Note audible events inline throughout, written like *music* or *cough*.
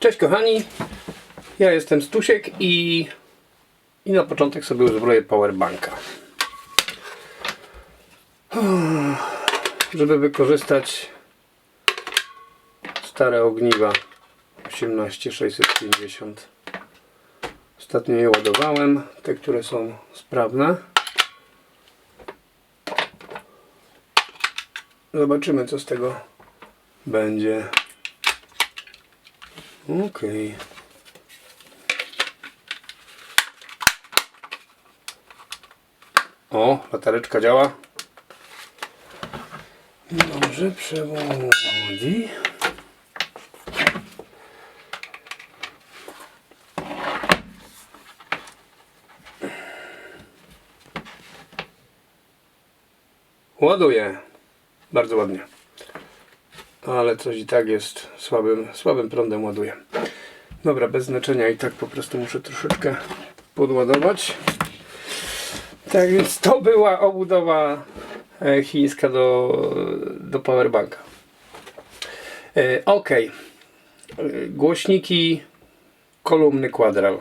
Cześć kochani, ja jestem Stusiek i, i na początek sobie uzbroję powerbanka. Żeby wykorzystać stare ogniwa 18650. Ostatnio je ładowałem, te które są sprawne. Zobaczymy co z tego będzie. Okej. O, latareczka działa. Dobrze, przewodzi. Ładuje. Bardzo ładnie. Ale coś i tak jest słabym, słabym prądem ładuje. Dobra, bez znaczenia i tak po prostu muszę troszeczkę podładować. Tak więc to była obudowa e, chińska do, do powerbanka. E, ok. E, Głośniki kolumny Quadral.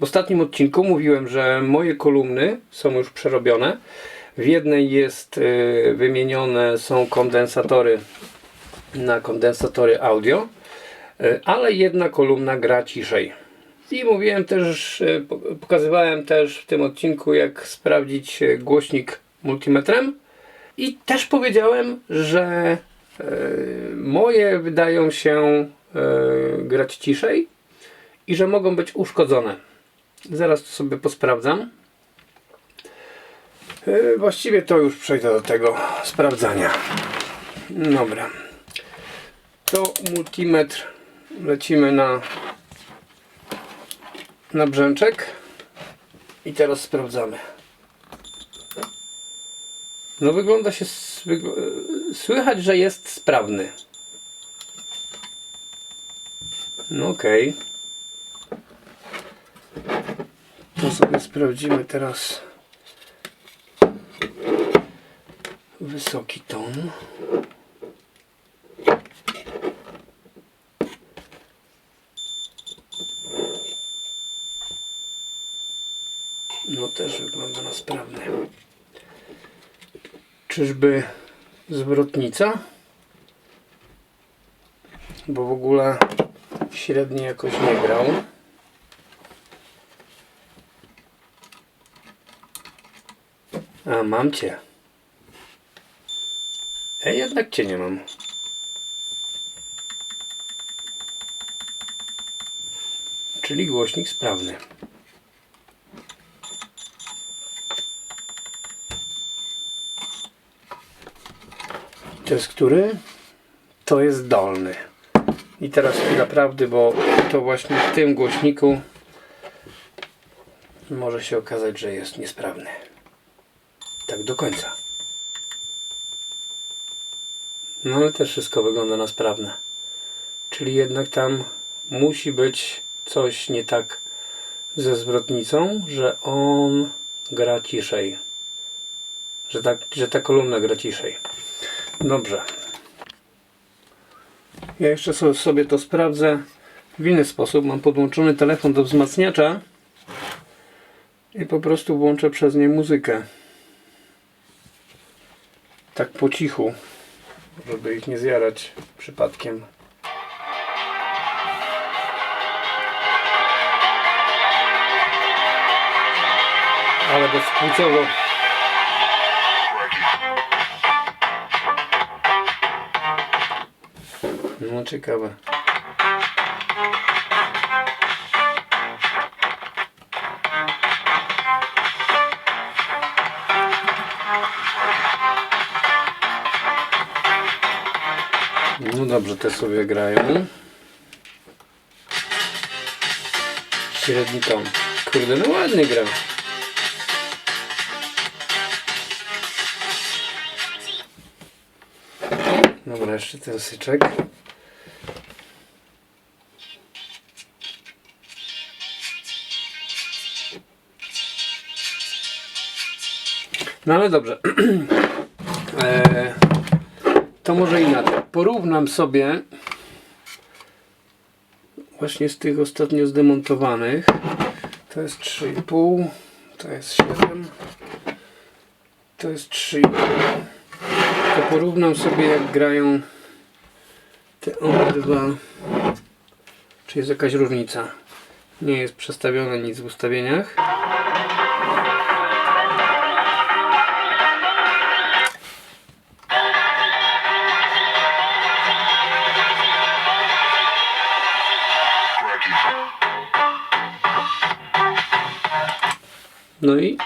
W ostatnim odcinku mówiłem, że moje kolumny są już przerobione. W jednej jest wymienione są kondensatory na kondensatory audio, e, ale jedna kolumna gra ciszej. I mówiłem też, e, po- pokazywałem też w tym odcinku, jak sprawdzić e, głośnik multimetrem. I też powiedziałem, że moje wydają się grać ciszej i że mogą być uszkodzone. Zaraz to sobie posprawdzam. Właściwie to już przejdę do tego sprawdzania. Dobra. To multimetr lecimy na na brzęczek i teraz sprawdzamy. No wygląda się słychać, że jest sprawny. No okej. To sobie sprawdzimy teraz wysoki ton. No też wygląda na sprawny. Czyżby zwrotnica? Bo w ogóle średnio jakoś nie grał. A, mam cię. Ej, jednak cię nie mam. Czyli głośnik sprawny. To jest który? To jest dolny. I teraz chwila prawdy, bo to właśnie w tym głośniku może się okazać, że jest niesprawny. Tak do końca. No ale też wszystko wygląda na sprawne. Czyli jednak tam musi być coś nie tak ze zwrotnicą, że on gra ciszej. Że, tak, że ta kolumna gra ciszej. Dobrze. Ja jeszcze so- sobie to sprawdzę w inny sposób. Mam podłączony telefon do wzmacniacza i po prostu włączę przez nie muzykę. Tak po cichu, żeby ich nie zjarać przypadkiem. Ale bezpłciowo. No ciekawe. No dobrze, te sobie grają. Średni ton. Kurde, no ładnie gra. Dobra, jeszcze ten syczek. No ale dobrze. *clears throat* e, to może inaczej. Porównam sobie właśnie z tych ostatnio zdemontowanych. To jest 3,5, to jest 7, to jest 3,5. To porównam sobie jak grają te obydwa. Czy jest jakaś różnica? Nie jest przestawione nic w ustawieniach. No i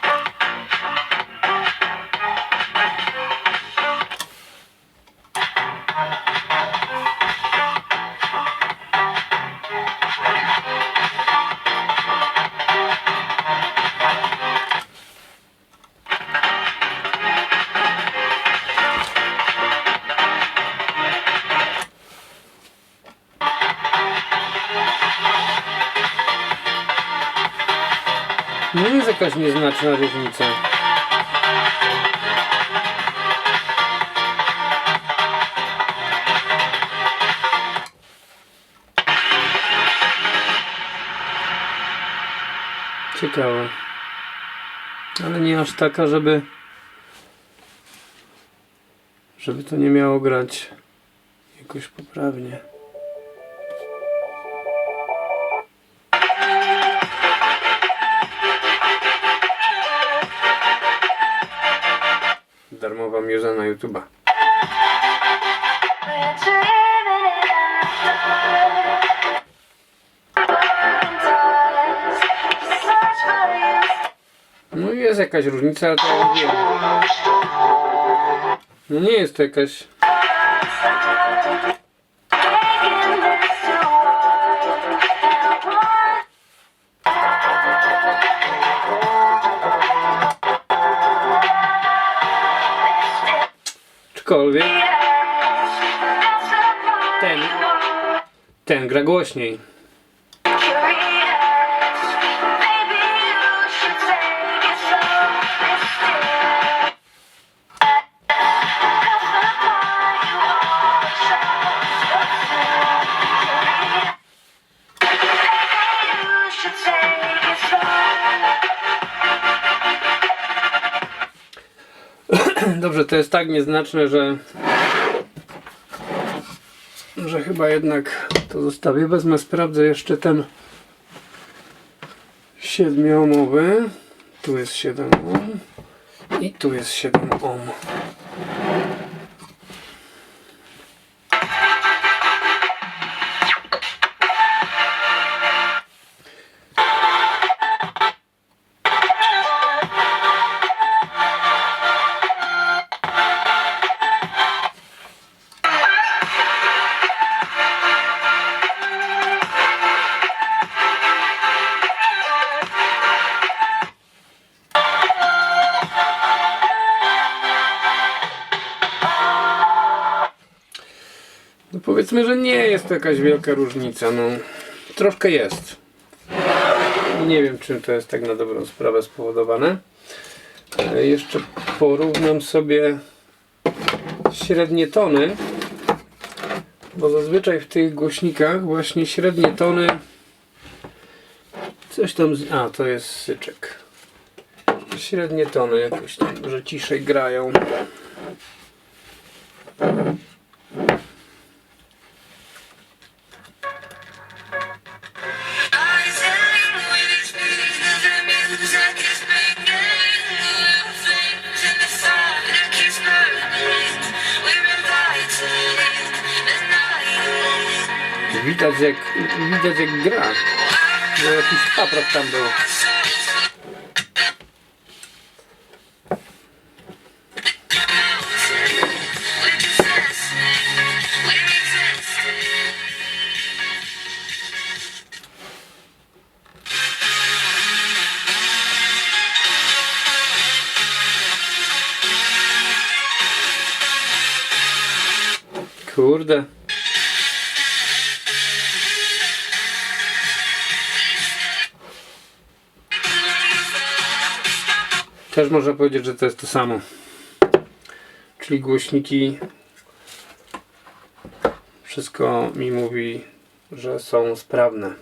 jakaś nieznaczna różnica. Ciekawe. Ale nie aż taka, żeby żeby to nie miało grać jakoś poprawnie. Darmowa muza na YouTube'a. No jest jakaś różnica, ale to wiem. No nie jest to jakaś... Czkolwiek That's the part ten, ten gra głośniej. Dobrze, to jest tak nieznaczne, że że chyba jednak to zostawię. Wezmę, sprawdzę jeszcze ten siedmioomowy. Tu jest 7 ohm i tu jest 7 ohm. Powiedzmy, że nie jest to jakaś wielka różnica. No, troszkę jest. Nie wiem, czym to jest tak na dobrą sprawę spowodowane. E, Jeszcze porównam sobie średnie tony, bo zazwyczaj w tych głośnikach właśnie średnie tony coś tam, z... a to jest syczek. Średnie tony jakoś tam, że ciszej grają. Widać jak, widać jak gra. Bo jakiś paprot tam był. Też można powiedzieć, że to jest to samo. Czyli głośniki. Wszystko mi mówi że są sprawne.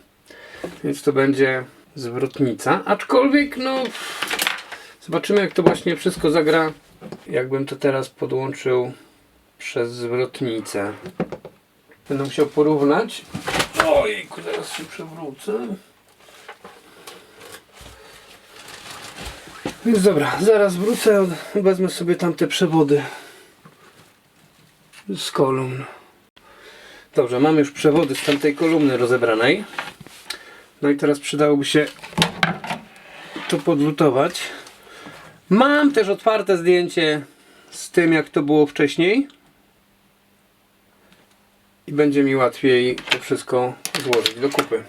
Więc to będzie zwrotnica, aczkolwiek no zobaczymy jak to właśnie wszystko zagra, jakbym to teraz podłączył przez zwrotnicę. Będę musiał porównać. Ojku, teraz się przewrócę. Więc dobra, zaraz wrócę, wezmę sobie tamte przewody z kolumn. Dobrze, mam już przewody z tamtej kolumny rozebranej. No i teraz przydałoby się to podlutować. Mam też otwarte zdjęcie z tym, jak to było wcześniej. I będzie mi łatwiej to wszystko złożyć do kupy.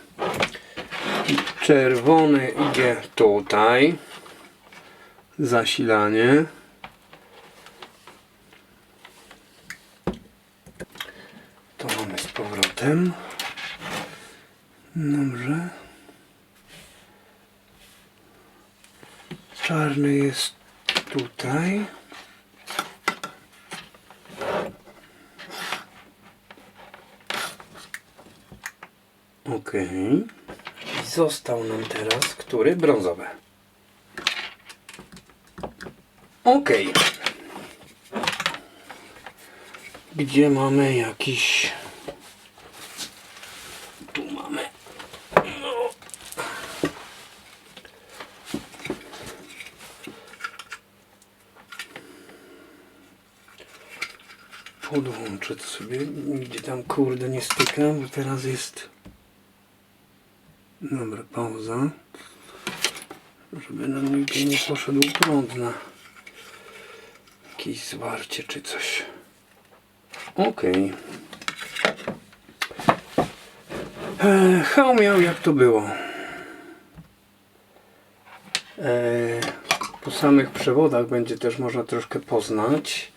Czerwony idzie tutaj. Zasilanie. To mamy z powrotem. Dobrze. Czarny jest tutaj. Ok. Został nam teraz który? Brązowy. Ok. Gdzie mamy jakiś. Tu mamy. No. Podłączę to sobie. Nigdzie tam kurde nie stykam, bo teraz jest. Dobra, pauza. Żeby nam nigdzie nie poszedł prąd na jakieś zwarcie czy coś. Okej. Okay. Miał jak to było. E, po samych przewodach będzie też można troszkę poznać,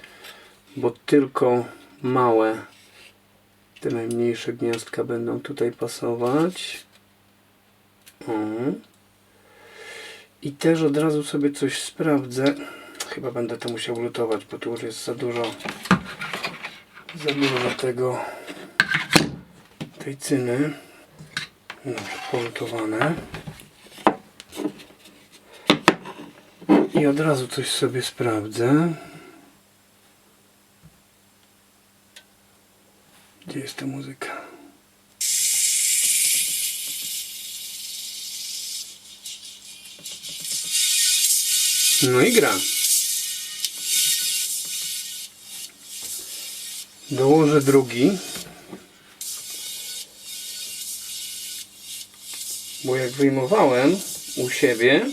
bo tylko małe, te najmniejsze gniazdka będą tutaj pasować. O. I też od razu sobie coś sprawdzę. Chyba będę to musiał lutować, bo tu już jest za dużo za dużo tego tej cyny. Dobrze, polutowane. I od razu coś sobie sprawdzę. Gdzie jest ta muzyka? No i gra. Dołożę drugi. Bo jak wyjmowałem u siebie,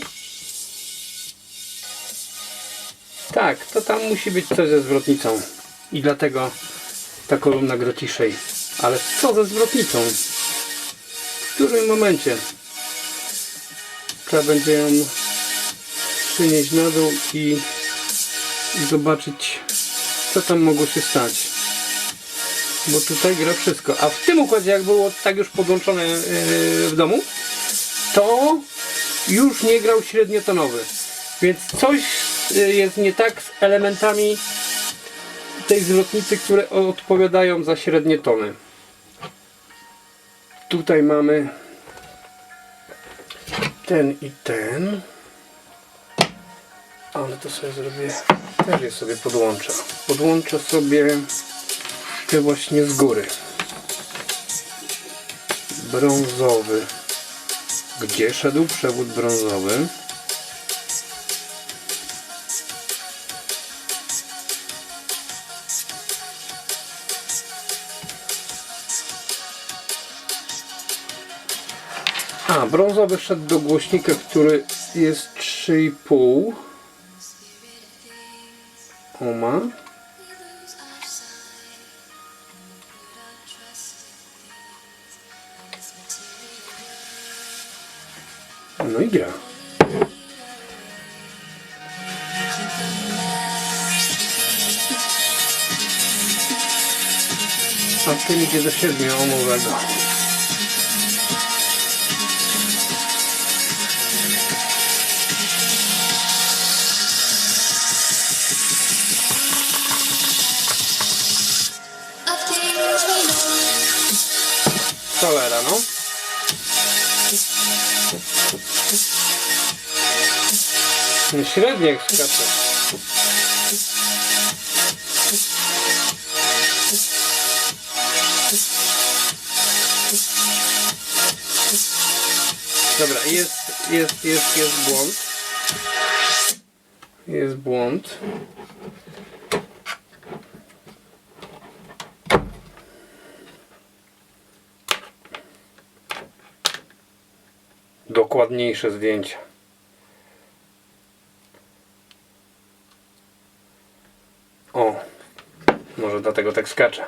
tak, to tam musi być coś ze zwrotnicą. I dlatego ta kolumna gra ciszej. Ale co ze zwrotnicą? W którym momencie? Trzeba będzie ją przynieść na dół i, zobaczyć, co tam mogło się stać. Bo tutaj gra wszystko. A w tym układzie, jak było tak już podłączone yy, w domu, to już nie grał średniotonowy. Więc coś yy, jest nie tak z elementami tej zwrotnicy, które odpowiadają za średnie tony. Tutaj mamy ten i ten. Ale to sobie zrobię, też je sobie podłączę. Podłączę sobie te właśnie z góry. Brązowy. Gdzie szedł przewód brązowy? A, brązowy szedł do głośnika, który jest 3,5 ohma. No i gra. A tym idzie do 7 ohmowego. Średnio jak skacze. Dobra, jest, jest, jest, jest błąd. Jest błąd. Dokładniejsze zdjęcia. O, może dlatego tak skacze.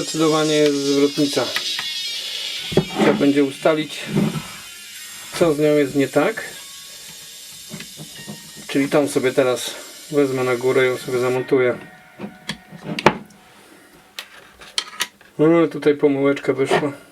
Zdecydowanie zwrotnica. Trzeba będzie ustalić, co z nią jest nie tak. Czyli tą sobie teraz wezmę na górę i ją sobie zamontuję. No, tutaj pomyłeczka wyszła.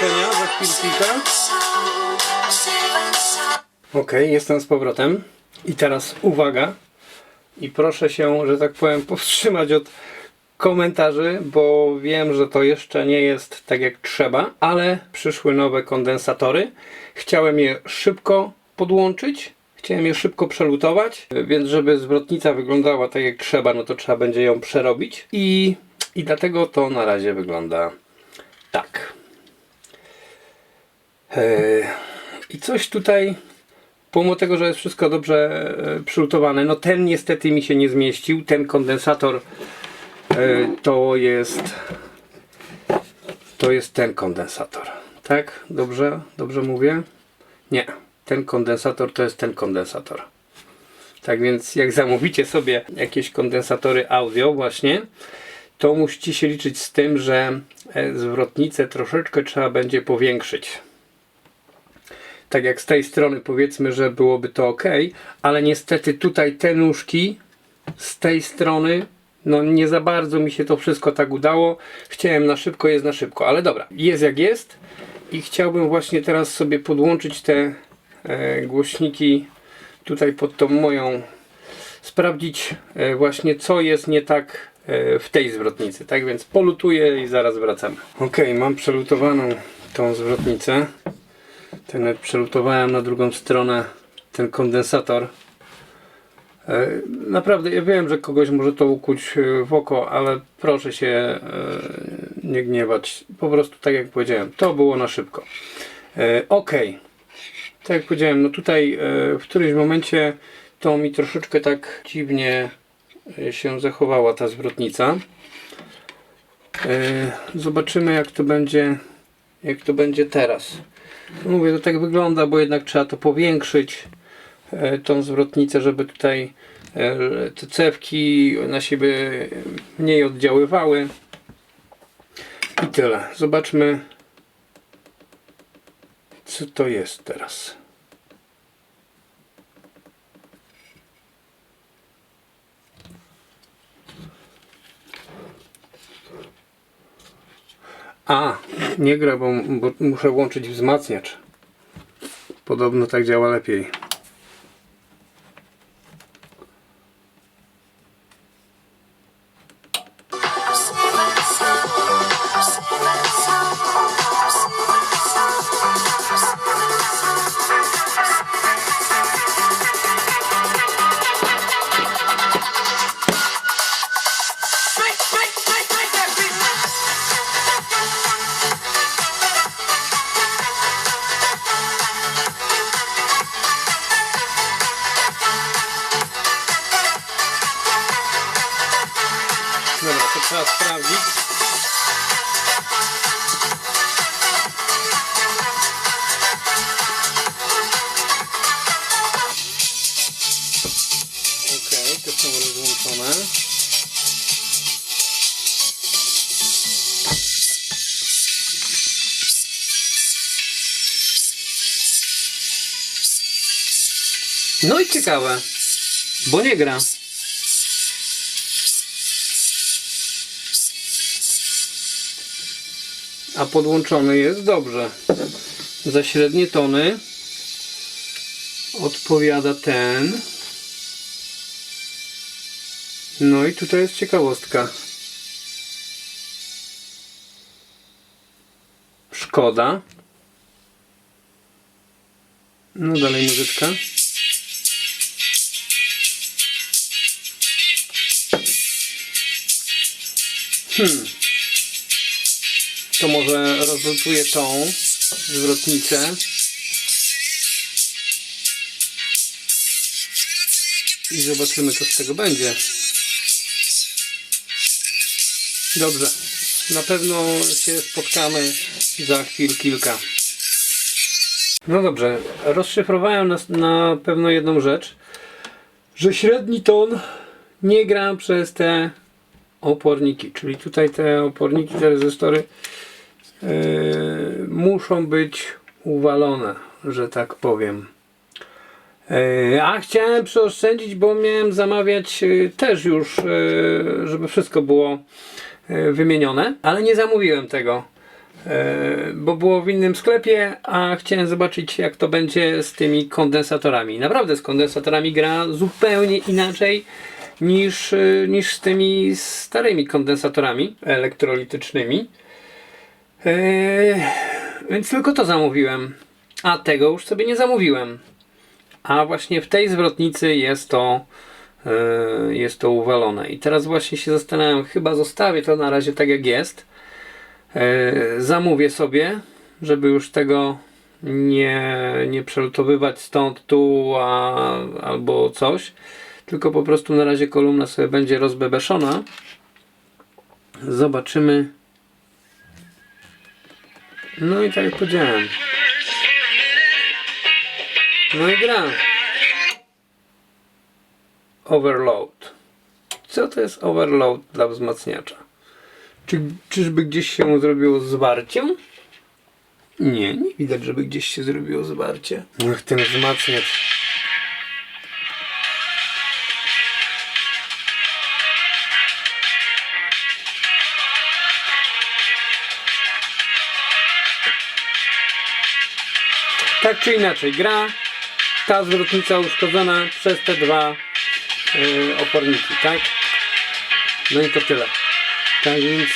Za chwilkę. Ok, jestem z powrotem. I teraz uwaga. I proszę się, że tak powiem, *laughs* powstrzymać od komentarzy, bo wiem, że to jeszcze nie jest tak jak trzeba, ale przyszły nowe kondensatory. Chciałem je szybko podłączyć. Chciałem je szybko przelutować, więc żeby zwrotnica wyglądała tak jak trzeba, no to trzeba będzie ją przerobić. I, i dlatego to na razie wygląda tak. Eee, I coś tutaj, pomimo tego, że jest wszystko dobrze e, przylutowane, no ten niestety mi się nie zmieścił. Ten kondensator e, to jest to jest ten kondensator. Tak? Dobrze? Dobrze mówię? Nie. Ten kondensator to jest ten kondensator. Tak więc jak zamówicie sobie jakieś kondensatory audio właśnie, to musicie się liczyć z tym, że e, zwrotnicę troszeczkę trzeba będzie powiększyć. Tak jak z tej strony powiedzmy, że byłoby to ok, ale niestety tutaj te nóżki z tej strony no nie za bardzo mi się to wszystko tak udało. Chciałem na szybko, jest na szybko, ale dobra, jest jak jest i chciałbym właśnie teraz sobie podłączyć te e, głośniki tutaj pod tą moją sprawdzić e, właśnie co jest nie tak e, w tej zwrotnicy. Tak więc polutuję i zaraz wracamy. Ok, mam przelutowaną tą zwrotnicę. Ten przelutowałem na drugą stronę ten kondensator. E, Naprawdę, ja wiem, że kogoś może to ukuć e, w oko, ale proszę się e, nie gniewać. Po prostu tak jak powiedziałem, to było na szybko. Ok. Tak jak powiedziałem, no tutaj w którymś momencie to mi troszeczkę tak dziwnie się zachowała ta zwrotnica. Zobaczymy jak to będzie jak to będzie teraz. Mówię, to tak wygląda, bo jednak trzeba to powiększyć e, tą zwrotnicę, żeby tutaj e, te cewki na siebie mniej oddziaływały. I tyle. Zobaczmy, co to jest teraz. A, nie gra, bo, muszę włączyć wzmacniacz. Podobno tak działa lepiej. No i ciekawe, bo nie gra. A podłączony jest dobrze. Za średnie tony odpowiada ten. No i tutaj jest ciekawostka. Szkoda. No dalej muzyczka. Hmm. To może rozlutuję tą zwrotnicę. I zobaczymy co z tego będzie. Dobrze. Na pewno się spotkamy za chwil kilka. No dobrze. Rozszyfrowałem na, na pewno jedną rzecz. Że średni ton nie gra przez te oporniki. Czyli tutaj te oporniki, te rezystory yy, muszą być uwalone, że tak powiem. Yy, A chciałem przeoszczędzić, bo miałem zamawiać yy, też już, yy, żeby wszystko było yy, wymienione, ale nie zamówiłem tego, bo było w innym sklepie, a chciałem zobaczyć jak to będzie z tymi kondensatorami. Naprawdę z kondensatorami gra zupełnie inaczej niż, yy, niż z tymi starymi kondensatorami elektrolitycznymi. Yy, Więc tylko to zamówiłem, a tego już sobie nie zamówiłem. A właśnie w tej zwrotnicy jest to, yy, jest to uwalone. I teraz właśnie się zastanawiam, chyba zostawię to na razie tak jak jest. Yy, zamówię sobie, żeby już tego nie, nie przelutowywać stąd, tu a, albo coś. Tylko po prostu na razie kolumna sobie będzie rozbebeszona. Zobaczymy. No i tak jak powiedziałem. No i gra. Overload. Co to jest overload dla wzmacniacza? Czy, czyżby gdzieś się zrobiło zwarcie? Nie, nie widać, żeby gdzieś się zrobiło zwarcie. Ach, ten wzmacniacz. Czy inaczej, gra ta zwrotnica uszkodzona przez te dwa y, oporniki, tak? No i to tyle. Tak więc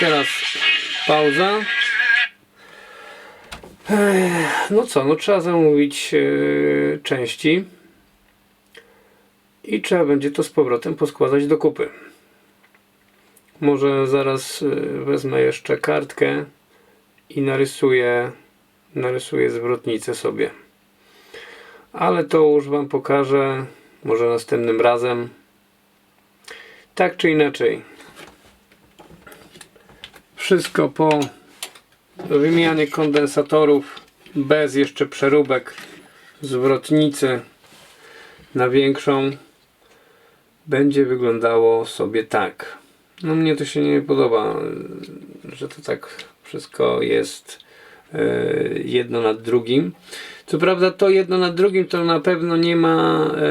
teraz pauza. No co, no trzeba zamówić y, części i trzeba będzie to z powrotem poskładać do kupy. Może zaraz y, wezmę jeszcze kartkę i narysuję narysuję zwrotnicę sobie. Ale to już Wam pokażę może następnym razem. Tak czy inaczej. Wszystko po wymianie kondensatorów bez jeszcze przeróbek zwrotnicy na większą będzie wyglądało sobie tak. No mnie to się nie podoba, że to tak wszystko jest jedno nad drugim. Co prawda to jedno nad drugim to na pewno nie ma e,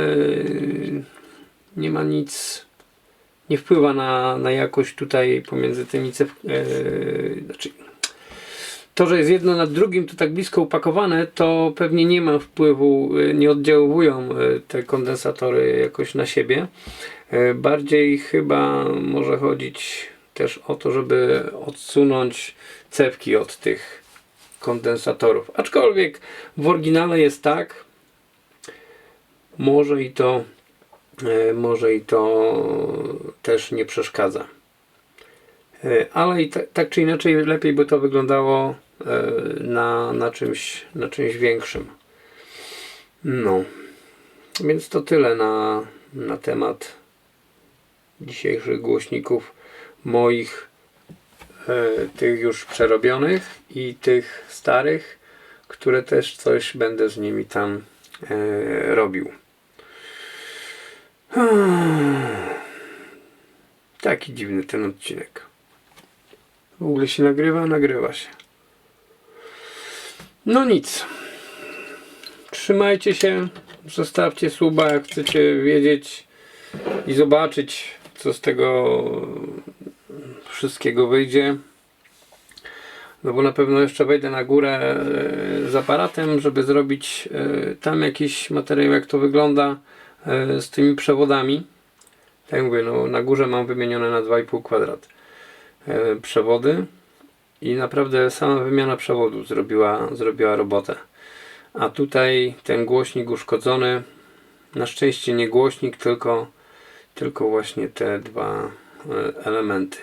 nie ma nic nie wpływa na, na jakość tutaj pomiędzy tymi cew, e, znaczy to, że jest jedno nad drugim to tak blisko upakowane, to pewnie nie ma wpływu, e, nie oddziałują e, te kondensatory jakoś na siebie. E, Bardziej chyba może chodzić też o to, żeby odsunąć cewki od tych kondensatorów. Aczkolwiek w oryginale jest tak, może i to e, może i to też nie przeszkadza. E, Ale i tak, czy inaczej lepiej by to wyglądało e, na, na, czymś, na czymś większym. No. Więc to tyle na, na temat dzisiejszych głośników moich tych już przerobionych i tych starych, które też coś będę z nimi tam e, robił. *sighs* Taki dziwny ten odcinek. W ogóle się nagrywa, nagrywa się. No nic. Trzymajcie się, zostawcie suba, jak chcecie wiedzieć i zobaczyć, co z tego wszystkiego wyjdzie. No bo na pewno jeszcze wejdę na górę e, z aparatem, żeby zrobić e, tam jakiś materiał, jak to wygląda e, z tymi przewodami. Tak jak mówię, no na górze mam wymienione na 2,5 kwadrat przewody i naprawdę sama wymiana przewodu zrobiła, zrobiła robotę. A tutaj ten głośnik uszkodzony, na szczęście nie głośnik, tylko, tylko właśnie te dwa elementy.